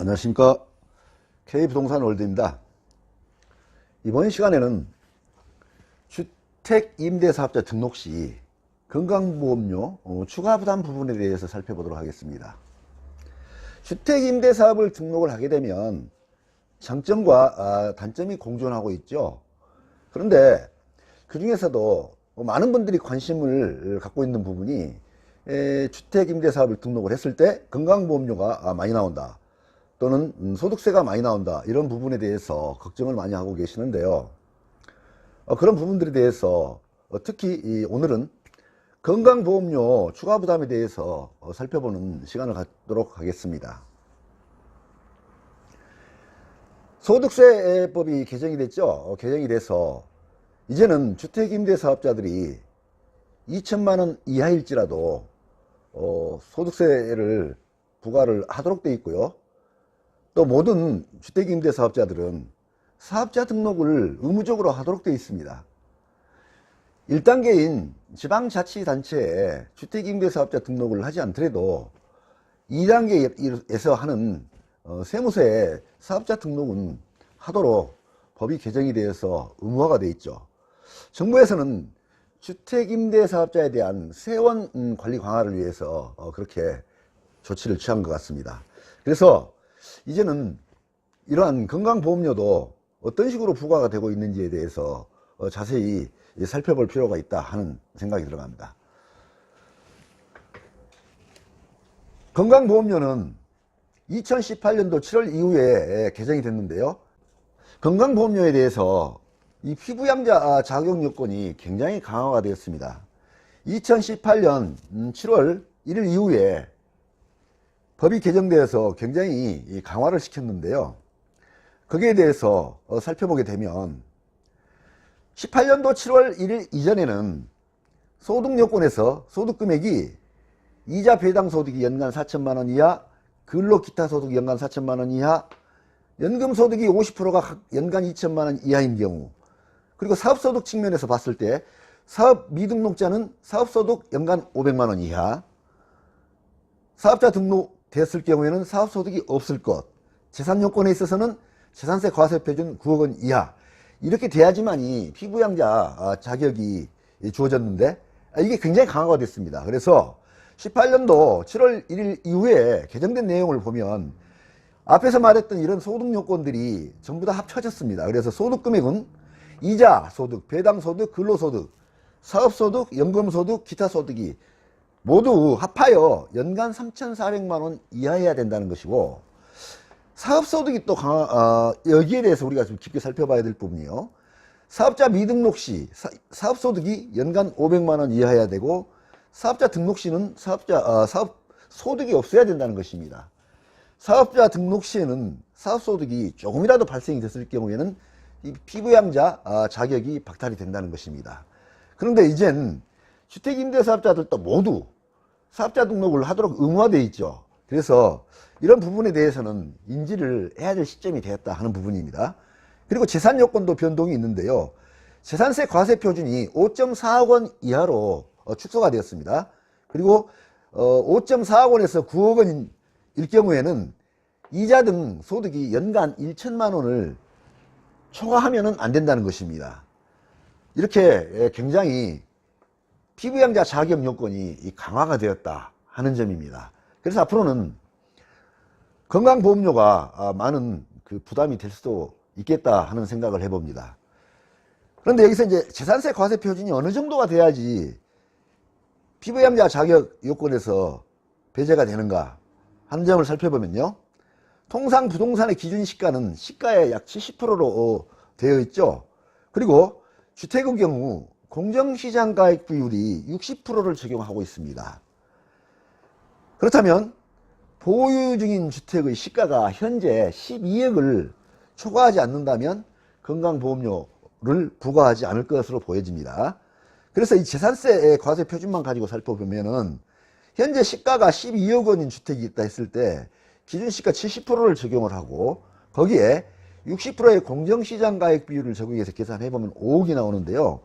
안녕하십니까. K부동산 월드입니다. 이번 시간에는 주택임대사업자 등록 시 건강보험료 어, 추가 부담 부분에 대해서 살펴보도록 하겠습니다. 주택임대사업을 등록을 하게 되면 장점과 아, 단점이 공존하고 있죠. 그런데 그 중에서도 많은 분들이 관심을 갖고 있는 부분이 에, 주택임대사업을 등록을 했을 때 건강보험료가 아, 많이 나온다 또는 음, 소득세가 많이 나온다. 이런 부분에 대해서 걱정을 많이 하고 계시는데요. 어, 그런 부분들에 대해서 어, 특히 이 오늘은 건강보험료 추가 부담에 대해서 어, 살펴보는 시간을 갖도록 하겠습니다. 소득세법이 개정이 됐죠? 어, 개정이 돼서 이제는 주택임대 사업자들이 2천만 원 이하일지라도 어, 소득세를 부과를 하도록 되어 있고요 또 모든 주택임대 사업자들은 사업자 등록을 의무적으로 하도록 되어 있습니다. 1단계인 지방자치단체에 주택임대사업자 등록을 하지 않더라도 2단계에서 하는 어, 세무서에 사업자 등록은 하도록 법이 개정이 되어서 의무화가 되어 있죠. 정부에서는 주택임대사업자에 대한 세원 음, 관리 강화를 위해서 어, 그렇게 조치를 취한 것 같습니다. 그래서 이제는 이러한 건강보험료도 어떤 식으로 부과가 되고 있는지에 대해서 어, 자세히 살펴볼 필요가 있다 하는 생각이 들어갑니다. 건강보험료는 2018년도 7월 이후에 개정이 됐는데요. 건강보험료에 대해서 이 피부양자 자격 요건이 굉장히 강화가 되었습니다. 2018년 7월 1일 이후에 법이 개정되어서 굉장히 강화를 시켰는데요. 거기에 대해서 어, 살펴보게 되면 18년도 7월 1일 이전에는 소득요건에서 소득금액이 이자 배당 소득이 연간 4천만원 이하, 근로 기타 소득이 연간 4천만원 이하, 연금 소득이 50%가 연간 2천만원 이하인 경우, 그리고 사업소득 측면에서 봤을 때 사업 미등록자는 사업소득 연간 500만원 이하, 사업자 등록 됐을 경우에는 사업소득이 없을 것, 재산요건에 있어서는 재산세 과세표준 9억 원 이하 이렇게 돼야지만이 피부양자 자격이 주어졌는데 이게 굉장히 강화가 됐습니다. 그래서 18년도 7월 1일 이후에 개정된 내용을 보면 앞에서 말했던 이런 소득 요건들이 전부 다 합쳐졌습니다. 그래서 소득 금액은 이자 소득, 배당 소득, 근로 소득, 사업 소득, 연금 소득, 기타 소득이 모두 합하여 연간 3,400만 원 이하여야 된다는 것이고 사업소득이 또 강화, 어, 여기에 대해서 우리가 좀 깊게 살펴봐야 될 부분이요. 사업자 미등록 시 사, 업소득이 연간 500만 원 이하여야 되고 사업자 등록 시는 사업자 어, 사업 소득이 없어야 된다는 것입니다. 사업자 등록 시에는 사업소득이 조금이라도 발생이 됐을 경우에는 이 피부양자 어, 자격이 박탈이 된다는 것입니다. 그런데 이젠 주택임대사업자들도 모두 사업자 등록을 하도록 의무화되어 있죠. 그래서 이런 부분에 대해서는 인지를 해야 될 시점이 되었다 하는 부분입니다. 그리고 재산 요건도 변동이 있는데요. 재산세 과세 표준이 5.4억 원 이하로 어, 축소가 되었습니다. 그리고 5.4억 원에서 9억 원일 경우에는 이자 등 소득이 연간 1천만 원을 초과하면 안 된다는 것입니다. 이렇게 굉장히 피부양자 자격 요건이 강화가 되었다 하는 점입니다. 그래서 앞으로는 건강보험료가 아, 많은 그 부담이 될 수도 있겠다 하는 생각을 해봅니다. 그런데 여기서 이제 재산세 과세 표준이 어느 정도가 돼야지 피부양자 자격 요건에서 배제가 되는가 하는 점을 살펴보면요. 통상 부동산의 기준 시가는 시가의 약 70%로 되어 있죠. 그리고 주택의 경우 공정시장 가액 비율이 60%를 적용하고 있습니다. 그렇다면 보유 중인 주택의 시가가 현재 12억을 초과하지 않는다면 건강보험료를 부과하지 않을 것으로 보여집니다. 그래서 이 재산세 과세 표준만 가지고 살펴보면은 현재 시가가 12억 원인 주택이 있다 했을 때 기준 시가 70%를 적용을 하고 거기에 60%의 공정시장 가액 비율을 적용해서 계산해보면 5억이 나오는데요.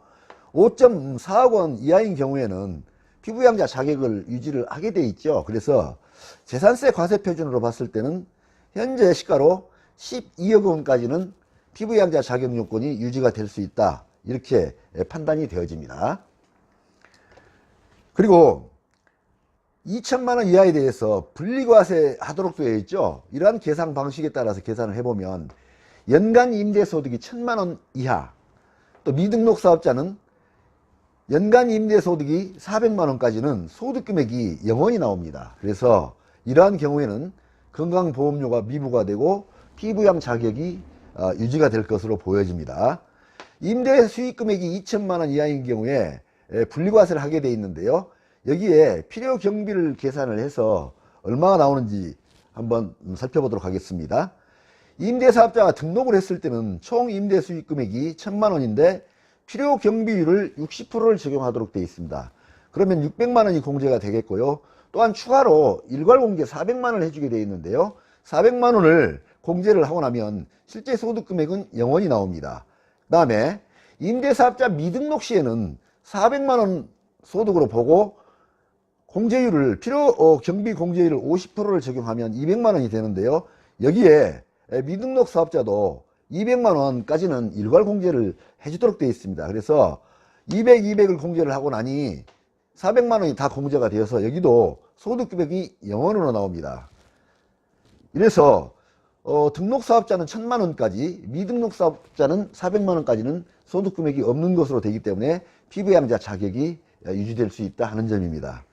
5.4억 원 이하인 경우에는 피부양자 자격을 유지를 하게 돼 있죠. 그래서 재산세 과세 표준으로 봤을 때는 현재 시가로 12억 원까지는 피부양자 자격 요건이 유지가 될 수 있다. 이렇게 판단이 되어집니다. 그리고 2천만 원 이하에 대해서 분리과세 하도록 되어 있죠. 이러한 계산 방식에 따라서 계산을 해보면 연간 임대소득이 1천만 원 이하 또 미등록 사업자는 연간 임대소득이 400만 원까지는 소득금액이 0원이 나옵니다. 그래서 이러한 경우에는 건강보험료가 미부과되고 피부양 자격이 어, 유지가 될 것으로 보여집니다. 임대 수익금액이 2천만 원 이하인 경우에 에, 분리과세를 하게 돼 있는데요. 여기에 필요 경비를 계산을 해서 얼마가 나오는지 한번 살펴보도록 하겠습니다. 임대사업자가 등록을 했을 때는 총 임대 수익 금액이 천만 원인데 필요 경비율을 60%를 적용하도록 되어 있습니다. 그러면 600만 원이 공제가 되겠고요. 또한 추가로 일괄 공제 400만 원을 해주게 되어 있는데요. 400만 원을 공제를 하고 나면 실제 소득 금액은 0원이 나옵니다. 그 다음에 임대사업자 미등록 시에는 400만 원 소득으로 보고 공제율을 필요 어, 경비 공제율을 50%를 적용하면 200만 원이 되는데요. 여기에 에, 미등록 사업자도 200만 원까지는 일괄 공제를 해주도록 되어 있습니다. 그래서 200, 200을 공제를 하고 나니 400만 원이 다 공제가 되어서 여기도 소득 금액이 0원으로 나옵니다. 이래서 어, 등록 사업자는 1000만 원까지, 미등록 사업자는 400만 원까지는 소득 금액이 없는 것으로 되기 때문에 피부양자 자격이 유지될 수 있다 하는 점입니다.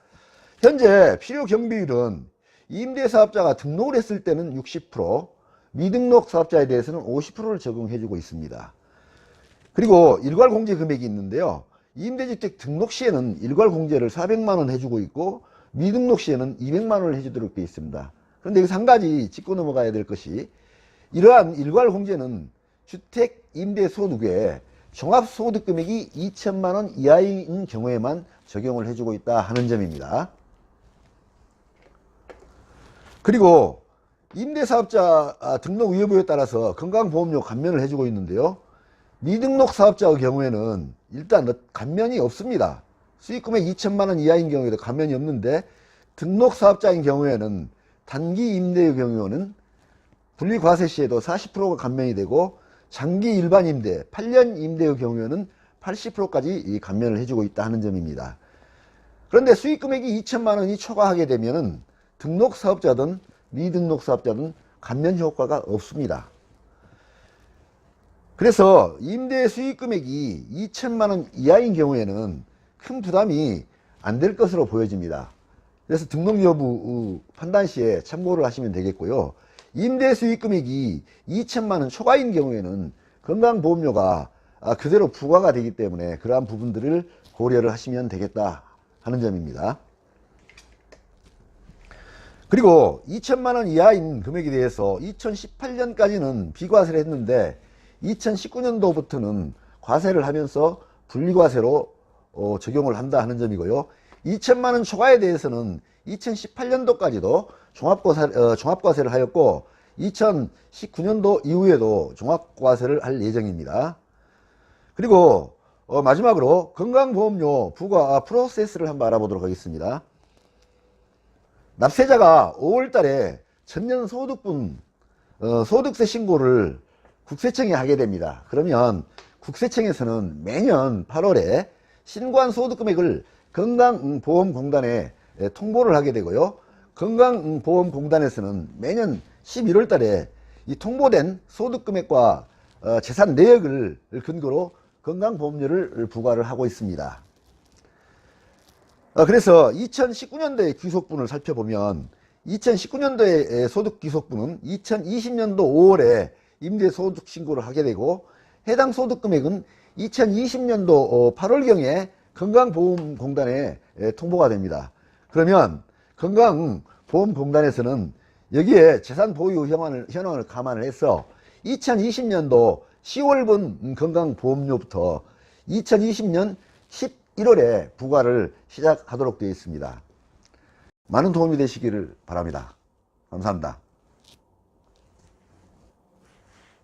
현재 필요 경비율은 임대사업자가 등록을 했을 때는 60%, 미등록 사업자에 대해서는 50%를 적용해주고 있습니다. 그리고 일괄 공제 금액이 있는데요. 임대주택 등록 시에는 일괄 공제를 400만 원 해주고 있고 미등록 시에는 200만 원을 해주도록 되어 있습니다. 그런데 여기서 한 가지 짚고 넘어가야 될 것이 이러한 일괄 공제는 주택 임대 소득에 종합소득 금액이 2천만 원 이하인 경우에만 적용을 해주고 있다 하는 점입니다. 그리고 임대사업자 아, 등록 의무에 따라서 건강보험료 감면을 해주고 있는데요. 미등록 사업자의 경우에는 일단 감면이 없습니다. 수익금액 2천만 원 이하인 경우에도 감면이 없는데 등록 사업자인 경우에는 단기 임대의 경우에는 분리과세 시에도 40%가 감면이 되고 장기 일반 임대, 8년 임대의 경우에는 80%까지 감면을 해주고 있다 하는 점입니다. 그런데 수익금액이 2천만 원이 초과하게 되면은 등록 사업자든 미등록 사업자든 감면 효과가 없습니다. 그래서 임대 수익 금액이 2천만 원 이하인 경우에는 큰 부담이 안 될 것으로 보여집니다. 그래서 등록 여부 판단 시에 참고를 하시면 되겠고요. 임대 수익 금액이 2천만 원 초과인 경우에는 건강보험료가 아, 그대로 부과가 되기 때문에 그러한 부분들을 고려를 하시면 되겠다 하는 점입니다. 그리고 2천만 원 이하인 금액에 대해서 2018년까지는 비과세를 했는데 2019년도부터는 과세를 하면서 분리과세로 어, 적용을 한다 하는 점이고요. 2천만 원 초과에 대해서는 2018년도까지도 종합과세, 어, 종합과세를 하였고 2019년도 이후에도 종합과세를 할 예정입니다. 그리고 어, 마지막으로 건강보험료 부과 프로세스를 한번 알아보도록 하겠습니다. 납세자가 5월 달에 전년 소득분 어, 소득세 신고를 국세청에 하게 됩니다. 그러면 국세청에서는 매년 8월에 신고한 소득 금액을 건강보험공단에 예, 통보를 하게 되고요. 건강보험공단에서는 매년 11월 달에 이 통보된 소득 금액과 어, 재산 내역을 근거로 건강보험료를 부과를 하고 있습니다. 어, 그래서 2019년도의 귀속분을 살펴보면 2019년도의 소득 귀속분은 2020년도 5월에 임대 소득 신고를 하게 되고 해당 소득 금액은 2020년도 8월경에 건강보험공단에 통보가 됩니다. 그러면 건강보험공단에서는 여기에 재산 보유 현황을, 현황을 감안을 해서 2020년도 10월분 건강보험료부터 2020년 11월에 부과를 시작하도록 되어 있습니다. 많은 도움이 되시기를 바랍니다. 감사합니다.